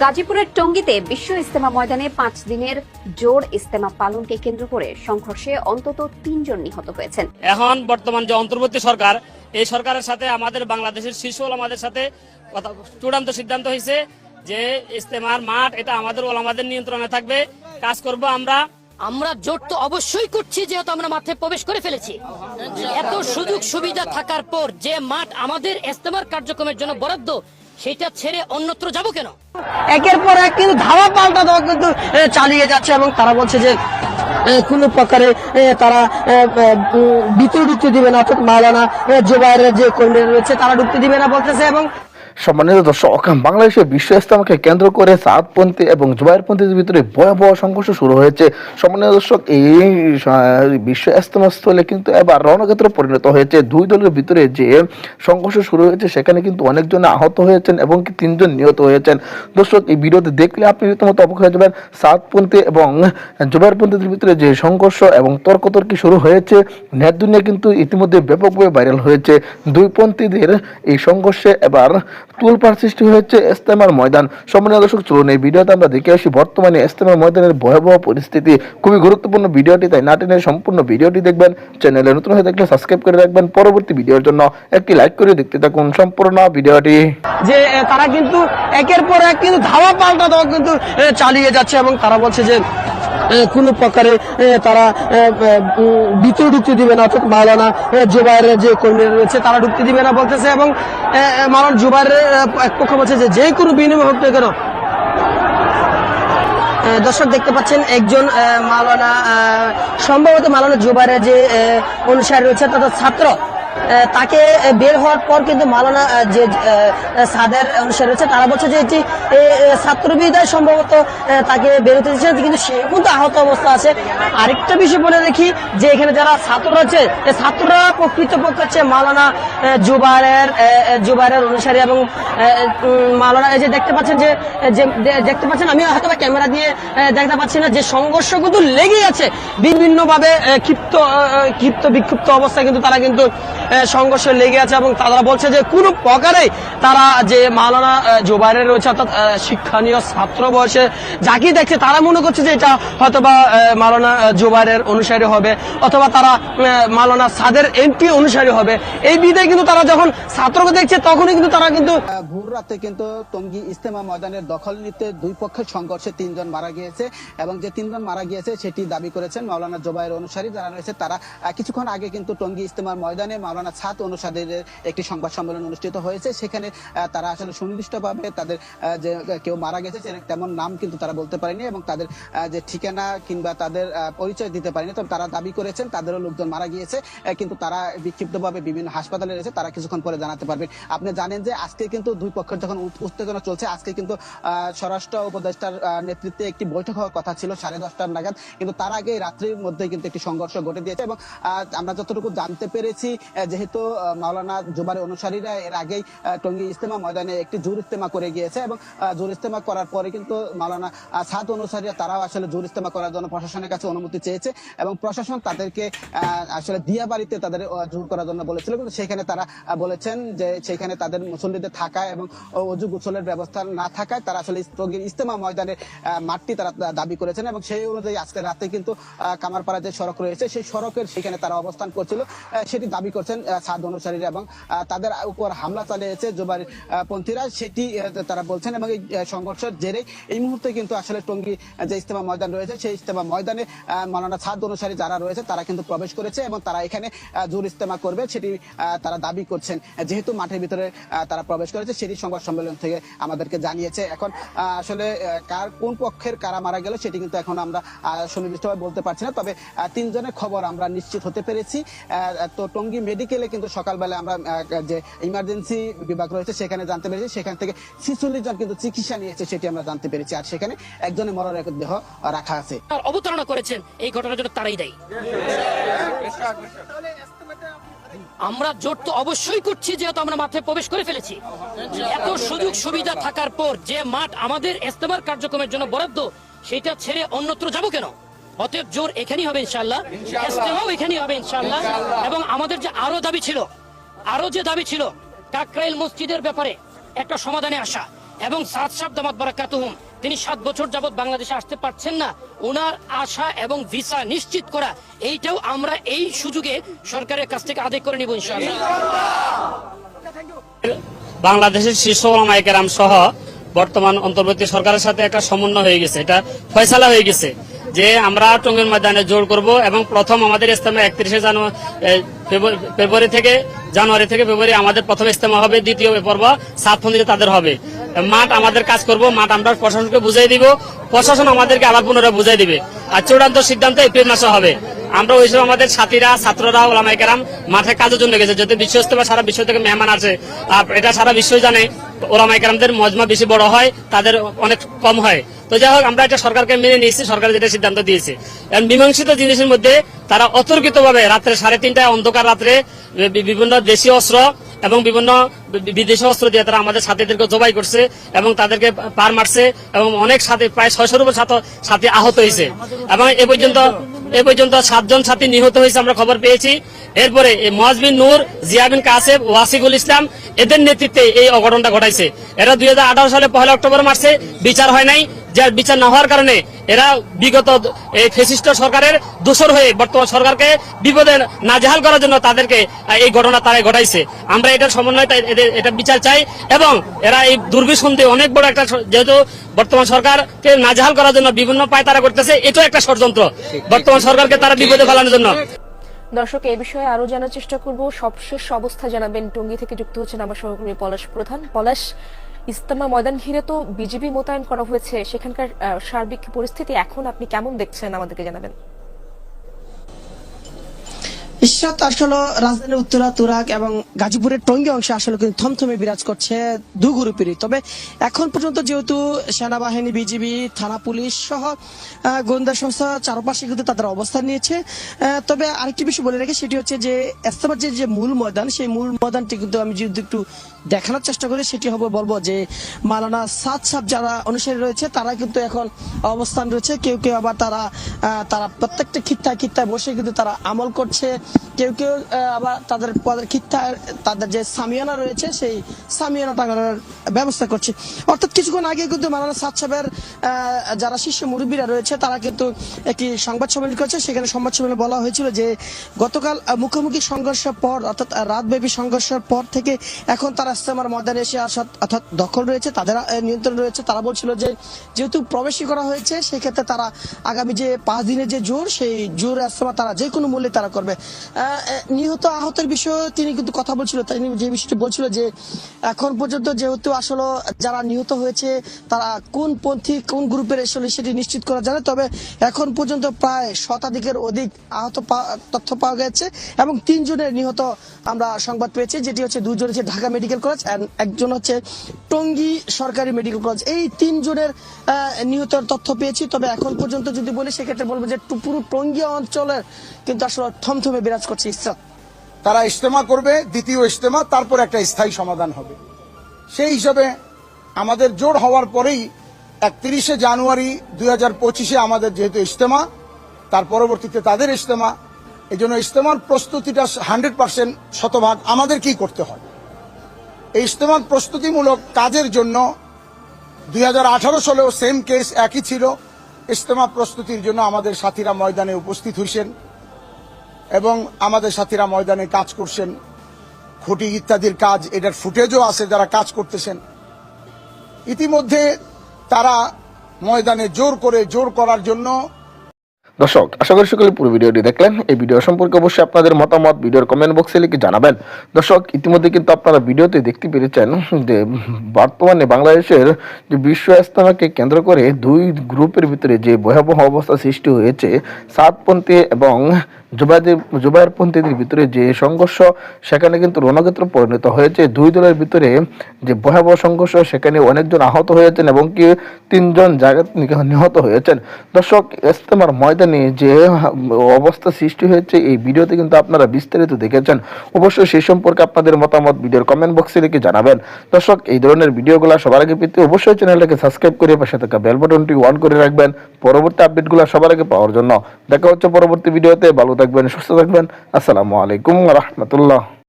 গাজীপুরের টঙ্গীতে বিশ্ব ইস্তেমা ময়দানে পাঁচ দিনের জোর ইস্তেমা পালনকে কেন্দ্র করে সংঘর্ষে অন্তত তিনজন নিহত হয়েছেন। এখন বর্তমান যে অন্তর্বর্তী সরকার এই সরকারের সাথে আমাদের বাংলাদেশের শীর্ষ ওলামাদের সাথে চূড়ান্ত সিদ্ধান্ত হয়েছে যে ইস্তেমার মাঠ এটা আমাদের ওলামাদের নিয়ন্ত্রণে থাকবে। কাজ করব আমরা। আমরা জোট তো অবশ্যই করছি যেহেতু আমরা মাঠে প্রবেশ করে ফেলেছি। এত সুযোগ সুবিধা থাকার পর যে মাঠ আমাদের ইস্তেমার কার্যক্রমের জন্য বরাদ্দ সেটা ছেড়ে অন্যত্র যাব কেন? একের পর এক কিন্তু ধাওয়া পাল্টা দেওয়া কিন্তু চালিয়ে যাচ্ছে এবং তারা বলছে যে কোন প্রকারে তারা ভিতরে ঢুকতে দিবে না। অর্থাৎ মাওলানা জোবাইরের যে কর্মীরা রয়েছে, তারা ঢুকতে দিবে না বলতেছে এবং সম্মানিত দর্শক বাংলাদেশে বিশ্ব ইসলামকে কেন্দ্র করে সাতপন্থী এবং জুবাইরপন্থীদের ভিতরে ভয়াবহ সংঘর্ষ শুরু হয়েছে, সম্মানিত দর্শক, এই বিশ্ব ইসলাম স্থলে কিন্তু এবার রণক্ষেত্র পরিণত হয়েছে। দুই দলের ভিতরে যে সংঘর্ষ শুরু হয়েছে, সেখানে কিন্তু অনেকজন আহত হয়েছেন এবং তিনজন নিহত হয়েছেন। দর্শক, এই ভিডিওতে দেখলে আপনি রীতিমতো অবাক হয়ে যাবেন। সাতপন্থী এবং জুবাইরপন্থীদের ভিতরে যে সংঘর্ষ এবং তর্কতর্কি শুরু হয়েছে নেট দুনিয়া কিন্তু ইতিমধ্যে ব্যাপকভাবে ভাইরাল হয়েছে। দুই পন্থীদের এই সংঘর্ষে এবার তুলপার সৃষ্টি হয়েছে ইস্তেমার ময়দান। সম্মানীয় দর্শক, চলুন এই ভিডিওতে আমরা দেখে আসি, বর্তমানে ইস্তেমার ময়দানের ভয়াবহ পরিস্থিতি। খুবই গুরুত্বপূর্ণ ভিডিওটি, তাই না টেনে সম্পূর্ণ ভিডিওটি দেখবেন। চ্যানেলে নতুন হয়ে থাকলে সাবস্ক্রাইব করে রাখবেন। পরবর্তী ভিডিওর জন্য একটি লাইক করে দেখতে থাকুন সম্পূর্ণ ভিডিওটি। যে তারা কিন্তু একের পর এক কিন্তু ধাওয়া পাল্টা দেওয়া কিন্তু চালিয়ে যাচ্ছে এবং তারা বলছে যে কোনো প্রকারে তারা ভিতরে ঢুকতে দিবে না। অর্থাৎ মাওলানা জুবাইরের যে কর্মীরা রয়েছে তারা ঢুকতে দিবে না বলতেছে এবং মাওলানা জুবাইরের এক পক্ষ বলছে যে যে কোনো বিনিময় হোক না কেন দর্শক দেখতে পাচ্ছেন একজন আহ, মাওলানা সম্ভবত মাওলানা জুবারের যে অনুসারী রয়েছে তথা ছাত্র। তাকে বের হওয়ার পর কিন্তু মাওলানা আহ, যে সাদের অনুসারী রয়েছে তারা বলছে যে এটি এ, এ, ছাত্র বিদায় সম্ভবত তাকে বেরোতে দিচ্ছে কিন্তু সে কিন্তু আহত অবস্থা আছে। আরেকটা বিষয় বলে দেখি যে এখানে যারা ছাত্র এই ছাত্ররা প্রকৃতপক্ষে হচ্ছে মালানা জুবারের জুবারের অনুসারী এবং মালানা এই যে দেখতে পাচ্ছেন যে দেখতে পাচ্ছেন আমি হয়তো ক্যামেরা দিয়ে দেখতে পাচ্ছি না যে সংঘর্ষ কিন্তু লেগেই আছে। বিভিন্নভাবে ক্ষিপ্ত ক্ষিপ্ত বিক্ষিপ্ত অবস্থায় কিন্তু তারা কিন্তু সংঘর্ষ লেগে আছে এবং তারা বলছে যে কোনো প্রকারে তারা যে মাওলানা আহ, জুবাইরের রয়েছে অর্থাৎ শিক্ষণীয় ছাত্র বয়সে যাকে দেখছে তারা মনে করছে যে এটা হয়তো বা মাওলানা আহ, অনুসারী হবে অথবা তারা আহ, মাওলানা সাদের এমপি অনুসারী হবে। এই বিধায় কিন্তু তারা যখন ছাত্রকে দেখছে তখনই কিন্তু তারা কিন্তু ভোর রাতে কিন্তু টঙ্গী ইস্তেমা ময়দানের দখল নিতে দুই পক্ষের সংঘর্ষে তিনজন মারা গিয়েছে এবং যে তিনজন মারা গিয়েছে সেটি দাবি করেছেন মাওলানা জোবাইয়ের অনুসারী যারা রয়েছে তারা। কিছুক্ষণ আগে কিন্তু টঙ্গী ইস্তেমার ময়দানে মাওলানা ছাদ অনুসারীদের একটি সংবাদ সম্মেলন অনুষ্ঠিত হয়েছে। সেখানে তারা আসলে সুনির্দিষ্টভাবে তাদের যে কেউ মারা গেছে তেমন নাম কিন্তু তারা বলতে পারেনি এবং তাদের যে ঠিকানা কিংবা তাদের পরিচয় দিতে পারেনি। তবে তারা দাবি করেছেন তাদেরও লোকজন মারা গিয়েছে কিন্তু তারা বিক্ষিপ্তভাবে বিভিন্ন হাসপাতালে রয়েছে, তারা কিছুক্ষণ পরে জানাতে পারবেন আপনি জানেন যে আজকে কিন্তু দুই পক্ষের যখন উত্তেজনা চলছে, আজকে কিন্তু স্বরাষ্ট্র উপদেষ্টার নেতৃত্বে একটি বৈঠক হওয়ার কথা ছিল, সাড়ে দশটার নাগাদ। কিন্তু তার আগে রাত্রির মধ্যে কিন্তু একটি সংঘর্ষ ঘটে দিয়েছে এবং আমরা যতটুকু জানতে পেরেছি যেহেতু মাওলানা জুবারের অনুসারীরা এর আগেই টঙ্গী ইস্তেমা ময়দানে একটি জোর ইস্তেমা করে গিয়েছে এবং জোর ইস্তেমা করার পরে কিন্তু মাওলানা সাদ অনুসারীরা তারাও আসলে জোর ইস্তেমা করার জন্য প্রশাসনের কাছে অনুমতি চেয়েছে এবং প্রশাসন তাদেরকে আসলে দিয়া বাড়িতে তাদের জোর করার জন্য বলেছিল। কিন্তু সেখানে তারা বলেছেন যে সেখানে তাদের মুসল্লিদের থাকা এবং অজু গোসলের ব্যবস্থা না থাকায় তারা আসলে টঙ্গীর ইস্তেমা ময়দানের মাঠটি তারা দাবি করেছেন এবং সেই অনুযায়ী আজকে রাতে কিন্তু কামারপাড়া যে সড়ক রয়েছে, সেই সড়কের সেখানে তারা অবস্থান করছিল। সেটি দাবি করছেন সাদ অনুসারীরা এবং তাদের উপর হামলা চালিয়েছে জোবারি পন্থীরা। সেটি তারা বলছেন এবং এই সংঘর্ষের জেরে এই মুহূর্তে কিন্তু আসলে টঙ্গী যে ইস্তেমা ময়দান রয়েছে, সেই ইস্তেমা ময়দানে মাওলানা ছাদ অনুসারী যারা রয়েছে, তারা কিন্তু প্রবেশ করেছে এবং তারা এখানে জোর ইস্তেমা করবে। সেটি তারা দাবি করছেন। যেহেতু মাঠের ভিতরে তারা প্রবেশ করেছে, সেটি সংবাদ সম্মেলন থেকে আমাদেরকে জানিয়েছে। এখন আসলে কার, কোন পক্ষের কারা মারা গেল, সেটি কিন্তু এখন আমরা সুনির্দিষ্টভাবে বলতে পারছি না। তবে তিনজনের খবর আমরা নিশ্চিত হতে পেরেছি। তো টঙ্গী মেডিকেলে কিন্তু সকালবেলা আমরা যে ইমার্জেন্সি বিভাগ রয়েছে, সেখানে জানতে পেরেছি। সেখান থেকে ছিচল্লিশ জন কিন্তু চিকিৎসা নিয়েছে, সেটি আমরা জানতে পেরেছি। আর সেখানে একজনের মরণ দেহ রাখা আছে। আর অবতারণা করেছেন, এই ঘটনার জন্য তারাই দায়ী। আমরা জোট তো অবশ্যই করছি, যেহেতু আমরা মাঠে প্রবেশ করে ফেলেছি। এত সুযোগ সুবিধা থাকার পর যে মাঠ আমাদের ইস্তেমার কার্যক্রমের জন্য বরাদ্দ, সেটা ছেড়ে অন্যত্র যাব কেন? অতএব জোর এখানেই হবে ইনশাল্লাহ এখানেই হবে ইনশাল্লাহ এবং আমাদের যে আরও দাবি ছিল আরও যে দাবি ছিল কাকরাইল মসজিদের ব্যাপারে একটা সমাধানে আসা এবং সাত সাত দামাত বারাকাতুহুম তিনি সাত বছর যাবত বাংলাদেশে আসতে পারছেন না ওনার আশা এবং ভিসা নিশ্চিত করা এইটাও আমরা এই সুযোগে সরকারের কাছ থেকে আদায় করে নিব ইনশাআল্লাহ। বাংলাদেশের শীর্ষ ওলামাইকেরাম সহ বর্তমান অন্তর্বর্তী সরকারের সাথে একটা সমন্বয় হয়ে গেছে। এটা ফয়সালা হয়ে গেছে। যে আমরা টঙ্গের ময়দানে জোর করব এবং প্রথম আমাদের ইস্তেমা একত্রিশে জানুয়ারি ফেব্রুয়ারি থেকে জানুয়ারি থেকে ফেব্রুয়ারি আমাদের প্রথম ইস্তেমা হবে, দ্বিতীয় পর্ব সাত ফন্দিতে তাদের হবে। মাঠ আমাদের কাজ করব, মাঠ আমরা প্রশাসনকে বুঝাই দিব, প্রশাসন আমাদেরকে আবার পুনরায় বুঝাই দিবে। আর চূড়ান্ত সিদ্ধান্ত এপ্রিল মাসে হবে। আমরা ওই সময় আমাদের সাথীরা, ছাত্ররা ওলামাইকেরাম মাঠে কাজের জন্য গেছে যদি বিশ্ব ইস্তেমা সারা বিশ্ব থেকে মেহমান আছে এটা সারা বিশ্বই জানে। ওলামাইকেরামদের মজমা বেশি বড় হয়, তাদের অনেক কম হয়। তো যাই হোক, আমরা এটা সরকারকে মেনে নিয়েছি, সরকার যেটা সিদ্ধান্ত দিয়েছে। এবং মীমাংসিত জিনিসের মধ্যে তারা অতর্কিত ভাবে রাত্রে সাড়ে তিনটায় অন্ধকার রাত্রে বিভিন্ন দেশীয় অস্ত্র এবং বিভিন্ন বিদেশি অস্ত্র দিয়ে তারা আমাদের সাথীদেরকে জবাই করছে এবং তাদেরকে পার মারছে এবং অনেক সাথে, প্রায় ছয়শোর উপর সাথী আহত হয়েছে। এবং এ পর্যন্ত এ পর্যন্ত সাতজন ছাত্রী নিহত হয়েছে আমরা খবর পেয়েছি। এরপরে মহাজবিন নূর, জিয়াবিন কাসেব ওয়াসিকুল ইসলাম, এদের নেতৃত্বে এই অঘটনটা ঘটাইছে। এরা দুই হাজার আঠারো সালে পহেলা অক্টোবর মাসে বিচার হয় নাই। যার বিচার না হওয়ার কারণে এরা বিগত এই ফেসিস্ট সরকারের দোষর হয়ে বর্তমান সরকারকে বিপদে নাজেহাল করার জন্য তাদেরকে এই ঘটনা তারাই ঘটাইছে। আমরা এটার সমন্বয় এটা বিচার চাই এবং এরা এই দুর্বিসন্ধি অনেক বড় একটা যেহেতু বর্তমান সরকারকে নাজেহাল করার জন্য বিভিন্ন পায় তারা করতেছে, এটাও একটা ষড়যন্ত্র। বর্তমান সরকারকে তারা বিপদে ফেলানোর জন্য। দর্শক, এ বিষয়ে আরও জানার চেষ্টা করব। সবশেষ অবস্থা জানাবেন টঙ্গী থেকে যুক্ত হচ্ছেন আমার সহকর্মী পলাশ প্রধান। পলাশ ইস্তেমা ময়দান ঘিরে তো বিজেপি মোতায়েন করা হয়েছে। সেখানকার সার্বিক পরিস্থিতি এখন আপনি কেমন দেখছেন আমাদেরকে জানাবেন? ঈশ্বর আসলে রাজধানীর উত্তরা তুরাক এবং গাজীপুরের টঙ্গী অংশে আসলে কিন্তু থমথমে বিরাজ করছে দু গ্রুপেরই। তবে এখন পর্যন্ত যেহেতু সেনাবাহিনী, বিজিবি, থানা পুলিশ সহ গোয়েন্দা সংস্থা চারপাশে কিন্তু তাদের অবস্থান নিয়েছে। তবে আরেকটি বিষয় বলে রাখি, সেটি হচ্ছে যে এস্তামার যে যে মূল ময়দান, সেই মূল ময়দানটি কিন্তু আমি যদি একটু দেখানোর চেষ্টা করি, সেটি হবে বলব যে মালানা সাত সাপ যারা অনুসারী রয়েছে, তারা কিন্তু এখন অবস্থান রয়েছে। কেউ কেউ আবার তারা তারা প্রত্যেকটা খিত্তায় খিত্তায় বসে কিন্তু তারা আমল করছে। কেউ কেউ আবার তাদের তাদের যে সামিয়ানা রয়েছে, সেই সামিয়ানা টাঙানোর ব্যবস্থা করছে। অর্থাৎ কিছুক্ষণ আগে কিন্তু মালানা সাত সাহেবের যারা শীর্ষ মুরব্বীরা রয়েছে, তারা কিন্তু একটি সংবাদ সম্মেলন করেছে। সেখানে সংবাদ সম্মেলনে বলা হয়েছিল যে, গতকাল মুখোমুখি সংঘর্ষের পর, অর্থাৎ রাতব্যাপী সংঘর্ষের পর থেকে এখন তারা ইস্তেমার ময়দানে এসে আসা অর্থাৎ দখল রয়েছে, তাদের নিয়ন্ত্রণ রয়েছে। তারা বলছিল যে, যেহেতু প্রবেশী করা হয়েছে, সেক্ষেত্রে তারা আগামী যে পাঁচ দিনের যে জোর, সেই জোর ইস্তেমা তারা যে কোনো মূল্যে তারা করবে। নিহত আহতের বিষয়ে তিনি কিন্তু কথা বলছিল তিনি যে বিষয়টি বলছিল যে এখন পর্যন্ত যেহেতু আসলে যারা নিহত হয়েছে, তারা কোন পন্থী, কোন গ্রুপের আসলে সেটি নিশ্চিত করা জানে তবে এখন পর্যন্ত প্রায় শতাধিকের অধিক আহত তথ্য পাওয়া গেছে এবং তিনজনের নিহত আমরা সংবাদ পেয়েছি, যেটি হচ্ছে দুজন হচ্ছে ঢাকা মেডিকেল কলেজ একজন হচ্ছে টঙ্গী সরকারি মেডিকেল কলেজ। এই তিনজনের নিহতের তথ্য পেয়েছি, তবে এখন পর্যন্ত যদি বলি, সেক্ষেত্রে বলব যে পুরো টঙ্গী অঞ্চলের কিন্তু আসলে থমথমে বিরাজ করছে ইসরাত তারা ইজতেমা করবে, দ্বিতীয় ইজতেমা, তারপর একটা স্থায়ী সমাধান হবে। সেই হিসাবে আমাদের জোর হওয়ার পরেই একত্রিশে জানুয়ারি দুই হাজার পঁচিশে আমাদের যেহেতু ইজতেমা, তার পরবর্তীতে তাদের ইজতেমা এই জন্য ইজতেমার প্রস্তুতিটা হান্ড্রেড পার্সেন্ট শতভাগ আমাদেরকেই করতে হয়। এই ইজতেমার প্রস্তুতিমূলক কাজের জন্য দুই হাজার আঠারো সালেও সেম কেস একই ছিল। ইজতেমা প্রস্তুতির জন্য আমাদের সাথীরা ময়দানে উপস্থিত হয়েছেন এবং আমাদের সাথীরা ময়দানে কাজ করছেন, খুঁটি ইত্যাদির কাজ, এটার ফুটেজও আছে যারা কাজ করতেছেন। ইতিমধ্যে তারা ময়দানে জোর করে, জোর করার জন্য দর্শক, আশা করি সকলে পুরো ভিডিওটি দেখলেন। এই ভিডিও সম্পর্কে অবশ্যই আপনাদের মতামত ভিডিওর কমেন্ট বক্সে লিখে জানাবেন। দর্শক, ইতিমধ্যে কিন্তু আপনারা ভিডিওতে দেখতে পেরেছেন যে বর্তমানে বাংলাদেশের যে বিশ্ব ইস্তেমাকে কেন্দ্র করে দুই গ্রুপের ভিতরে যে ভয়াবহ অবস্থা সৃষ্টি হয়েছে, সাতপন্থী এবং জুবাইদের, জুবাইরপন্থীদের ভিতরে যে সংঘর্ষ, সেখানে কিন্তু রণক্ষেত্র পরিণত হয়েছে। দুই দলের ভিতরে যে ভয়াবহ সংঘর্ষ, সেখানে অনেকজন আহত হয়েছেন এবং কি তিনজন জায়গা নিহত হয়েছেন। দর্শক ইস্তেমার ময়দানে যে অবস্থা সৃষ্টি হয়েছে, এই ভিডিওতে কিন্তু আপনারা বিস্তারিত দেখেছেন। অবশ্যই সেই সম্পর্কে আপনাদের মতামত ভিডিওর কমেন্ট বক্সে লিখে জানাবেন। দর্শক, এই ধরনের ভিডিওগুলো সবার আগে পেতে অবশ্যই চ্যানেলটাকে সাবস্ক্রাইব করে পাশে থাকা বেল বাটনটি অন করে রাখবেন। পরবর্তী আপডেটগুলো সবার আগে পাওয়ার জন্য। দেখা হচ্ছে পরবর্তী ভিডিওতে। ভালো থাকবেন, সুস্থ থাকবেন। আসসালামু আলাইকুম রহমতুল্লাহ।